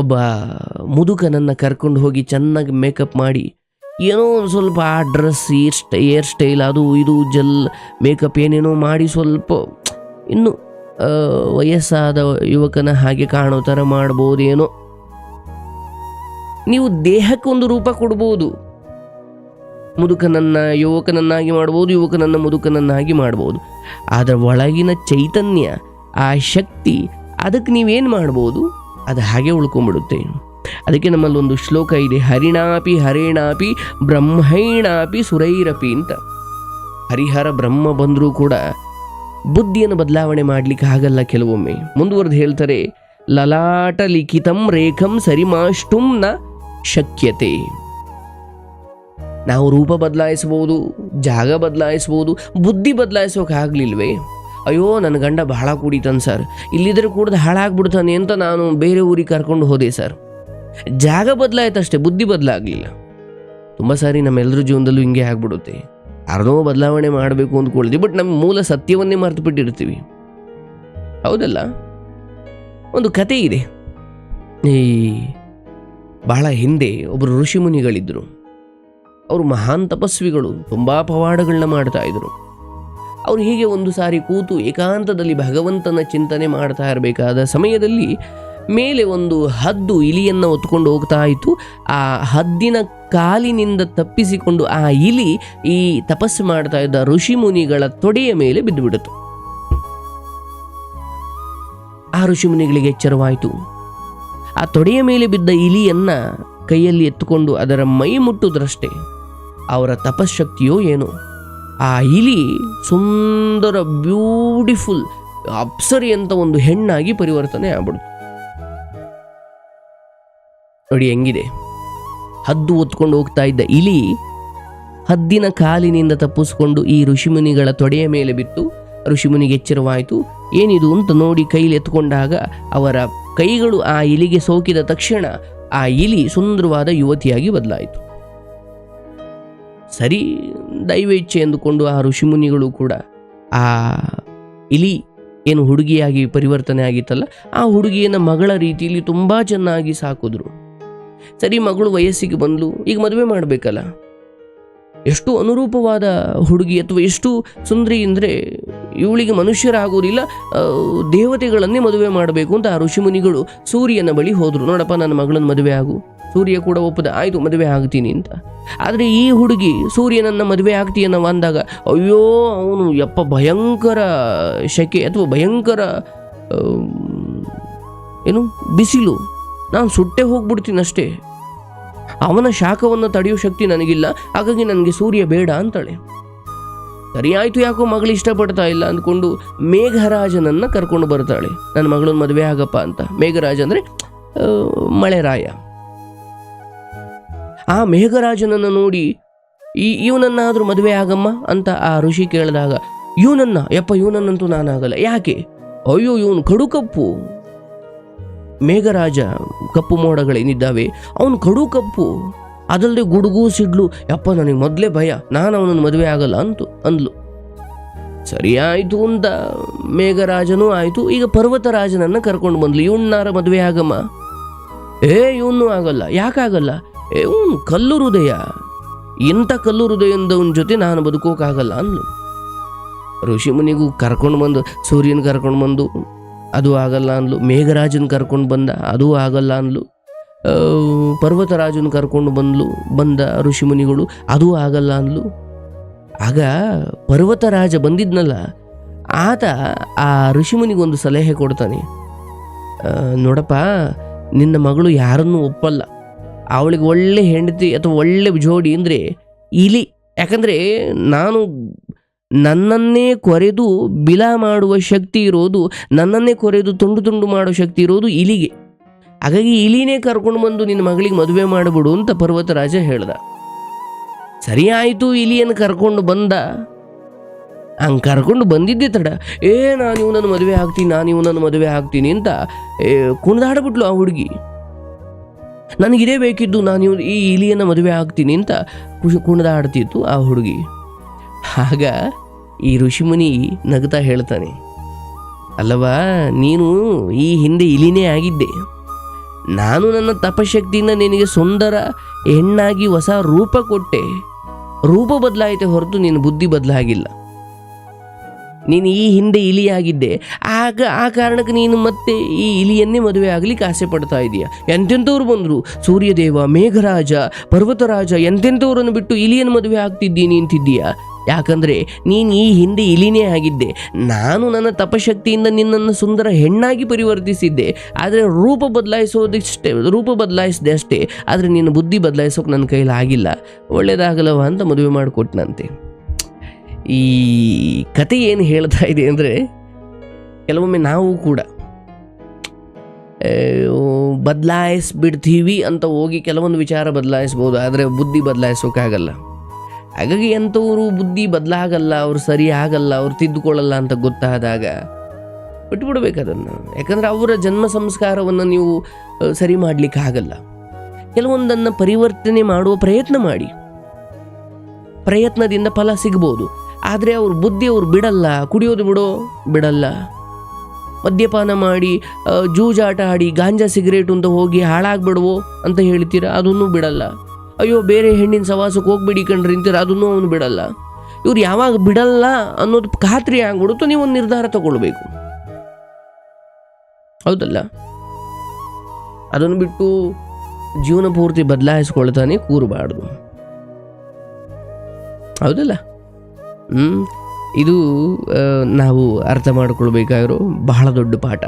ಒಬ್ಬ ಮುದುಕನನ್ನು ಕರ್ಕೊಂಡು ಹೋಗಿ ಚೆನ್ನಾಗಿ ಮೇಕಪ್ ಮಾಡಿ, ಏನೋ ಒಂದು ಸ್ವಲ್ಪ ಆ dress, hair style, hair style ಅದು ಇದು ಜೆಲ್ ಮೇಕಪ್ ಏನೇನೋ ಮಾಡಿ ಸ್ವಲ್ಪ, ಇನ್ನು ವಯಸ್ಸಾದ ಯುವಕನ ಹಾಗೆ ಕಾಣೋ ಥರ ಮಾಡ್ಬೋದೇನೋ. ನೀವು ದೇಹಕ್ಕೊಂದು ರೂಪ ಕೊಡ್ಬೋದು. ಮುದುಕನನ್ನ ಯುವಕನನ್ನಾಗಿ ಮಾಡ್ಬೋದು, ಯುವಕನನ್ನ ಮುದುಕನನ್ನಾಗಿ ಮಾಡ್ಬೋದು. ಆದರೆ ಒಳಗಿನ ಚೈತನ್ಯ, ಆ ಶಕ್ತಿ, ಅದಕ್ಕೆ ನೀವೇನು ಮಾಡ್ಬೋದು? ಅದು ಹಾಗೆ ಉಳ್ಕೊಂಬಿಡುತ್ತೆ ಅದಕ್ಕೆ ನಮ್ಮಲ್ಲಿ ಒಂದು ಶ್ಲೋಕ ಇದೆ, ಹರಿಣಾಪಿ ಹರೇಣಾಪಿ ಬ್ರಹ್ಮೈಣಾಪಿ ಸುರೈರಪಿ ಅಂತ. ಹರಿಹರ ಬ್ರಹ್ಮ ಬಂದರೂ ಕೂಡ ಬುದ್ಧಿಯನ್ನು ಬದಲಾವಣೆ ಮಾಡಲಿಕ್ಕೆ ಆಗಲ್ಲ ಕೆಲವೊಮ್ಮೆ. ಮುಂದುವರೆದು ಹೇಳ್ತಾರೆ, ಲಲಾಟ ಲಿಖಿತಂ ರೇಖಂ ಸರಿಮಾಷ್ಟುಂ ನ ಶಕ್ಯತೆ. ನಾವು ರೂಪ ಬದಲಾಯಿಸ್ಬೋದು, ಜಾಗ ಬದಲಾಯಿಸ್ಬೋದು, ಬುದ್ಧಿ ಬದಲಾಯಿಸೋಕೆ ಆಗ್ಲಿಲ್ವೇ ಅಯ್ಯೋ, ನನ್ನ ಗಂಡ ಬಹಳ ಕುಡಿತಾನೆ ಸರ್ ಇಲ್ಲಿದ್ರೆ ಕುಡ್ದು ಹಾಳಾಗ್ಬಿಡ್ತಾನೆ ಅಂತ ನಾನು ಬೇರೆ ಊರಿಗೆ ಕರ್ಕೊಂಡು ಹೋದೆ ಸರ್ ಜಾಗ ಬದಲಾಯ್ತಷ್ಟೇ ಬುದ್ಧಿ ಬದಲಾಗಲಿಲ್ಲ. ತುಂಬ ಸಾರಿ ನಮ್ಮೆಲ್ಲರ ಜೀವನದಲ್ಲೂ ಹಿಂಗೆ ಆಗ್ಬಿಡುತ್ತೆ. ಯಾರನ್ನೋ ಬದಲಾವಣೆ ಮಾಡಬೇಕು ಅಂದ್ಕೊಳ್ತೀವಿ ಬಟ್ ನಮ್ಮ ಮೂಲ ಸತ್ಯವನ್ನೇ ಮರೆತು ಬಿಟ್ಟಿರ್ತೀವಿ ಹೌದಲ್ಲ? ಒಂದು ಕತೆ ಇದೆ. ಈ ಬಹಳ ಹಿಂದೆ ಒಬ್ಬರು ಋಷಿಮುನಿಗಳಿದ್ದರು ಅವರು ಮಹಾನ್ ತಪಸ್ವಿಗಳು, ತುಂಬ ಪವಾಡಗಳನ್ನ ಮಾಡ್ತಾ ಇದ್ರು. ಅವ್ರು ಹೀಗೆ ಒಂದು ಸಾರಿ ಕೂತು ಏಕಾಂತದಲ್ಲಿ ಭಗವಂತನ ಚಿಂತನೆ ಮಾಡ್ತಾ ಇರಬೇಕಾದ ಸಮಯದಲ್ಲಿ ಮೇಲೆ ಒಂದು ಹದ್ದು ಇಲಿಯನ್ನು ಹೊತ್ಕೊಂಡು ಹೋಗ್ತಾ ಇತ್ತು. ಆ ಹದ್ದಿನ ಕಾಲಿನಿಂದ ತಪ್ಪಿಸಿಕೊಂಡು ಆ ಇಲಿ ಈ ತಪಸ್ಸು ಮಾಡ್ತಾ ಇದ್ದ ಋಷಿ ಮುನಿಗಳ ತೊಡೆಯ ಮೇಲೆ ಬಿದ್ದುಬಿಡಿತು. ಆ ಋಷಿ ಮುನಿಗಳಿಗೆ ಎಚ್ಚರವಾಯಿತು. ಆ ತೊಡೆಯ ಮೇಲೆ ಬಿದ್ದ ಇಲಿಯನ್ನ ಕೈಯಲ್ಲಿ ಎತ್ತುಕೊಂಡು ಅದರ ಮೈ ಮುಟ್ಟುದ್ರಷ್ಟೇ. ಅವರ ತಪಶಕ್ತಿಯೋ ಏನೋ. ಆ ಇಲಿ ಸುಂದರ ಬ್ಯೂಟಿಫುಲ್ ಅಪ್ಸರಿ ಅಂತ ಒಂದು ಹೆಣ್ಣಾಗಿ ಪರಿವರ್ತನೆ ಆಗ್ಬಿಡ್ತು ನೋಡಿ ಹೆಂಗಿದೆ. ಹದ್ದು ಒತ್ಕೊಂಡು ಹೋಗ್ತಾ ಇದ್ದ ಇಲಿ ಹದ್ದಿನ ಕಾಲಿನಿಂದ ತಪ್ಪಿಸ್ಕೊಂಡು ಈ ಋಷಿಮುನಿಗಳ ತೊಡೆಯ ಮೇಲೆ ಬಿತ್ತು ಋಷಿಮುನಿಗೆ ಎಚ್ಚರವಾಯಿತು. ಏನಿದು ಅಂತ ನೋಡಿ ಕೈಲಿ ಎತ್ಕೊಂಡಾಗ ಅವರ ಕೈಗಳು ಆ ಇಲಿಗೆ ಸೋಕಿದ ತಕ್ಷಣ ಆ ಇಲಿ ಸುಂದರವಾದ ಯುವತಿಯಾಗಿ ಬದಲಾಯಿತು. ಸರಿ ದೈವ ಇಚ್ಛೆ ಎಂದುಕೊಂಡು ಆ ಋಷಿಮುನಿಗಳು ಕೂಡ ಆ ಇಲಿ ಏನು ಹುಡುಗಿಯಾಗಿ ಪರಿವರ್ತನೆ ಆಗಿತ್ತಲ್ಲ, ಆ ಹುಡುಗಿಯನ್ನು ಮಗಳ ರೀತಿಯಲ್ಲಿ ತುಂಬ ಚೆನ್ನಾಗಿ ಸಾಕಿದ್ರು. ಸರಿ, ಮಗಳು ವಯಸ್ಸಿಗೆ ಬಂದಳು ಈಗ ಮದುವೆ ಮಾಡಬೇಕಲ್ಲ. ಎಷ್ಟು ಅನುರೂಪವಾದ ಹುಡುಗಿ ಅಥವಾ ಎಷ್ಟು ಸುಂದರಿ ಅಂದರೆ ಇವಳಿಗೆ ಮನುಷ್ಯರಾಗೋದಿಲ್ಲ ದೇವತೆಗಳನ್ನೇ ಮದುವೆ ಮಾಡಬೇಕು ಅಂತ ಆ ಋಷಿಮುನಿಗಳು ಸೂರ್ಯನ ಬಳಿ ಹೋದರು. ನೋಡಪ್ಪ, ನನ್ನ ಮಗಳನ್ನು ಮದುವೆ ಆಗು. ಸೂರ್ಯ ಕೂಡ ಒಪ್ಪದ, ಆಯಿತು, ಮದುವೆ ಆಗ್ತೀನಿ ಅಂತ. ಆದರೆ ಈ ಹುಡುಗಿ ಸೂರ್ಯನನ್ನ ಮದುವೆ ಆಗ್ತೀಯನ್ನ ಅಂದಾಗ, ಅಯ್ಯೋ, ಅವನು ಯಪ್ಪ ಭಯಂಕರ ಶೆಕೆ ಅಥವಾ ಭಯಂಕರ ಏನು, ಬಿಸಿಲು. ನಾನು ಸುಟ್ಟೆ ಹೋಗ್ಬಿಡ್ತೀನಿ ಅಷ್ಟೇ ಅವನ ಶಾಖವನ್ನು ತಡೆಯೋ ಶಕ್ತಿ ನನಗಿಲ್ಲ, ಹಾಗಾಗಿ ನನಗೆ ಸೂರ್ಯ ಬೇಡ ಅಂತಾಳೆ. ಸರಿ ಆಯಿತು, ಯಾಕೋ ಮಗಳು ಇಷ್ಟಪಡ್ತಾ ಇಲ್ಲ ಅಂದ್ಕೊಂಡು ಮೇಘರಾಜನನ್ನು ಕರ್ಕೊಂಡು ಬರ್ತಾಳೆ. ನನ್ನ ಮಗಳನ್ನ ಮದುವೆ ಆಗಪ್ಪ ಅಂತ. ಮೇಘರಾಜ ಅಂದರೆ ಮಳೆರಾಯ ಆ ಮೇಘರಾಜನನ್ನು ನೋಡಿ, ಈ ಇವನನ್ನಾದರೂ ಮದುವೆ ಆಗಮ್ಮ ಅಂತ ಆ ಋಷಿ ಕೇಳಿದಾಗ, ಇವನನ್ನ? ಯಪ್ಪ, ಇವನನ್ನಂತೂ ನಾನಾಗಲ್ಲ. ಯಾಕೆ? ಅಯ್ಯೋ, ಇವನು ಕಡು ಕಪ್ಪು ಮೇಘರಾಜ ಕಪ್ಪು ಮೋಡಗಳೇನಿದ್ದಾವೆ, ಅವನು ಕಡು ಕಪ್ಪು ಅದಲ್ಲದೆ ಗುಡುಗು, ಸಿಡ್ಲು, ಯಪ್ಪ, ನನಗೆ ಮೊದಲೇ ಭಯ. ನಾನು ಅವನನ್ನು ಮದುವೆ ಆಗಲ್ಲ ಅಂತು, ಅಂದ್ಲು. ಸರಿ ಆಯಿತು ಅಂತ ಮೇಘರಾಜನೂ ಆಯಿತು. ಈಗ ಪರ್ವತರಾಜನನ್ನ ಕರ್ಕೊಂಡು ಬಂದ್ಲು. ಇವನ್ನಾರ ಮದುವೆ ಆಗಮ್ಮ? ಏ, ಇವನು ಆಗಲ್ಲ. ಯಾಕಾಗಲ್ಲ? ಏ ಇವನು ಕಲ್ಲು ಹೃದಯ ಇಂಥ ಕಲ್ಲು ಹೃದಯದವನ ಜೊತೆ ನಾನು ಬದುಕೋಕ್ಕಾಗಲ್ಲ ಅಂದ್ಲು. ಋಷಿಮುನಿಗೂ ಕರ್ಕೊಂಡು ಬಂದು, ಸೂರ್ಯನ ಕರ್ಕೊಂಡು ಬಂದು, ಅದು ಆಗಲ್ಲ ಅಂದ್ಲು. ಮೇಘರಾಜನ ಕರ್ಕೊಂಡು ಬಂದ, ಅದು ಆಗಲ್ಲ ಅಂದ್ಲು. ಪರ್ವತರಾಜನ ಪರ್ವತರಾಜನ್ ಕರ್ಕೊಂಡು ಬಂದ್ಲು, ಬಂದ ಋಷಿಮುನಿಗಳು, ಅದು ಆಗಲ್ಲ ಅಂದ್ಲು. ಆಗ ಪರ್ವತರಾಜ ಬಂದಿದ್ನಲ್ಲ, ಆತ ಆ ಋಷಿಮುನಿಗೊಂದು ಸಲಹೆ ಕೊಡ್ತಾನೆ. ನೋಡಪ್ಪ, ನಿನ್ನ ಮಗಳು ಯಾರನ್ನೂ ಒಪ್ಪಲ್ಲ. ಅವಳಿಗೆ ಒಳ್ಳೆ ಹೆಂಡತಿ ಅಥವಾ ಒಳ್ಳೆ ಜೋಡಿ ಅಂದರೆ ಇಲಿ. ಯಾಕಂದರೆ ನಾನು ನನ್ನನ್ನೇ ಕೊರೆದು ಬಿಲ ಮಾಡುವ ಶಕ್ತಿ ಇರೋದು, ನನ್ನನ್ನೇ ಕೊರೆದು ತುಂಡು ತುಂಡು ಮಾಡೋ ಶಕ್ತಿ ಇರೋದು ಇಲಿಗೆ. ಹಾಗಾಗಿ ಇಲಿನೇ ಕರ್ಕೊಂಡು ಬಂದು ನಿನ್ನ ಮಗಳಿಗೆ ಮದುವೆ ಮಾಡಿಬಿಡು ಅಂತ ಪರ್ವತರಾಜ ಹೇಳ್ದ. ಸರಿ ಆಯಿತು, ಇಲಿಯನ್ನು ಕರ್ಕೊಂಡು ಬಂದ. ಹಂಗೆ ಕರ್ಕೊಂಡು ಬಂದಿದ್ದೆ ತಡ. ಏ, ನಾನು ಇವನನ್ನು ಮದುವೆ ಆಗ್ತೀನಿ, ನಾನು ಇವನನ್ನು ಮದುವೆ ಆಗ್ತೀನಿ ಅಂತ ಕುಣಿದಾಡ್ಬಿಟ್ಲು ಆ ಹುಡುಗಿ. ನನಗಿದೇ ಬೇಕಿದ್ದು ನಾನು ಈ ಇಲಿಯನ್ನು ಮದುವೆ ಆಗ್ತೀನಿ ಅಂತ ಖುಷಿ ಕುಣಿದಾಡ್ತಿತ್ತು ಆ ಹುಡುಗಿ. ಆಗ ಈ ಋಷಿಮುನಿ ನಗ್ತಾ ಹೇಳ್ತಾನೆ ಅಲ್ಲವಾ ನೀನು ಈ ಹಿಂದೆ ಇಲಿನೇ ಆಗಿದ್ದೆ. ನಾನು ನನ್ನ ತಪಶಕ್ತಿಯಿಂದ ನಿನಗೆ ಸುಂದರ ಹೆಣ್ಣಾಗಿ ಹೊಸ ರೂಪ ಕೊಟ್ಟೆ. ರೂಪ ಬದಲಾಯಿತೆ ಹೊರತು ನಿನ್ನ ಬುದ್ಧಿ ಬದಲಾಗಿಲ್ಲ. ನೀನು ಈ ಹಿಂದೆ ಇಲಿಯಾಗಿದ್ದೆ. ಆಗ ಆ ಕಾರಣಕ್ಕೆ ನೀನು ಮತ್ತೆ ಈ ಇಲಿಯನ್ನೇ ಮದುವೆ ಆಗಲಿಕ್ಕೆ ಆಸೆ ಪಡ್ತಾ ಇದೀಯ. ಎಂತೆಂಥವ್ರು ಬಂದರು? ಸೂರ್ಯದೇವ, ಮೇಘರಾಜ, ಪರ್ವತರಾಜ ಎಂತೆಂಥವ್ರನ್ನು ಬಿಟ್ಟು ಇಲಿಯನ್ನು ಮದುವೆ ಆಗ್ತಿದ್ದೀನಿ ಅಂತಿದ್ದೀಯ? ಯಾಕಂದರೆ ನೀನು ಈ ಹಿಂದೆ ಇಲಿನೇ ಆಗಿದ್ದೆ. ನಾನು ನನ್ನ ತಪಶಕ್ತಿಯಿಂದ ನಿನ್ನನ್ನು ಸುಂದರ ಹೆಣ್ಣಾಗಿ ಪರಿವರ್ತಿಸಿದ್ದೆ. ಆದರೆ ರೂಪ ಬದಲಾಯಿಸೋದಷ್ಟೇ, ರೂಪ ಬದಲಾಯಿಸಿದೆ ಅಷ್ಟೇ. ಆದರೆ ನಿನ್ನ ಬುದ್ಧಿ ಬದಲಾಯಿಸೋಕೆ ನನ್ನ ಕೈಲಿ ಆಗಿಲ್ಲ ಒಳ್ಳೇದಾಗಲ್ಲವ ಅಂತ ಮದುವೆ ಮಾಡಿಕೊಟ್ನಂತೆ. ಈ ಕತೆ ಏನು ಹೇಳ್ತಾ ಇದೆ ಅಂದರೆ ಕೆಲವೊಮ್ಮೆ ನಾವು ಕೂಡ ಬದಲಾಯಿಸ್ಬಿಡ್ತೀವಿ ಅಂತ ಹೋಗಿ ಕೆಲವೊಂದು ವಿಚಾರ ಬದಲಾಯಿಸ್ಬೋದು, ಆದರೆ ಬುದ್ಧಿ ಬದಲಾಯಿಸೋಕ್ಕಾಗಲ್ಲ ಹಾಗಾಗಿ ಎಂಥವರು ಬುದ್ಧಿ ಬದಲಾಗಲ್ಲ, ಅವರು ಸರಿ ಆಗಲ್ಲ, ಅವ್ರು ತಿದ್ದುಕೊಳ್ಳಲ್ಲ ಅಂತ ಗೊತ್ತಾದಾಗ ಬಿಟ್ಬಿಡ್ಬೇಕು ಅದನ್ನು. ಯಾಕಂದರೆ ಅವರ ಜನ್ಮ ಸಂಸ್ಕಾರವನ್ನು ನೀವು ಸರಿ ಮಾಡಲಿಕ್ಕೆ ಆಗಲ್ಲ ಕೆಲವೊಂದನ್ನು ಪರಿವರ್ತನೆ ಮಾಡುವ ಪ್ರಯತ್ನ ಮಾಡಿ. ಪ್ರಯತ್ನದಿಂದ ಫಲ ಸಿಗ್ಬೋದು. ಆದರೆ ಅವ್ರ ಬುದ್ಧಿ ಅವ್ರು ಬಿಡಲ್ಲ, ಕುಡಿಯೋದು ಬಿಡೋ ಬಿಡಲ್ಲ. ಮದ್ಯಪಾನ ಮಾಡಿ ಜೂಜಾಟ ಆಡಿ, ಗಾಂಜಾ ಸಿಗರೇಟ್ ಅಂತ ಹೋಗಿ ಹಾಳಾಗ್ಬಿಡುವೋ ಅಂತ ಹೇಳ್ತೀರಾ? ಅದನ್ನು ಬಿಡಲ್ಲ. ಅಯ್ಯೋ, ಬೇರೆ ಹೆಣ್ಣಿನ ಸವಾಸಕ್ಕೆ ಹೋಗ್ಬಿಡಿ ಕಣ್ರಿ ಅಂತೀರ? ಅದನ್ನು ಅವನು ಬಿಡಲ್ಲ. ಇವ್ರು ಯಾವಾಗ ಬಿಡಲ್ಲ ಅನ್ನೋದು ಖಾತ್ರಿ ಆಗ್ಬಿಡುತ್ತೋ ನೀವು ಒಂದು ನಿರ್ಧಾರ ತಗೊಳ್ಬೇಕು. ಹೌದಲ್ಲ? ಅದನ್ನು ಬಿಟ್ಟು ಜೀವನ ಪೂರ್ತಿ ಬದಲಾಯಿಸ್ಕೊಳ್ತಾನೆ ಕೂರಬಾರ್ದು. ಹೌದಲ್ಲ? ಇದು ನಾವು ಅರ್ಥ ಮಾಡಿಕೊಳ್ಬೇಕಾಗಿರೋ ಬಹಳ ದೊಡ್ಡ ಪಾಠ.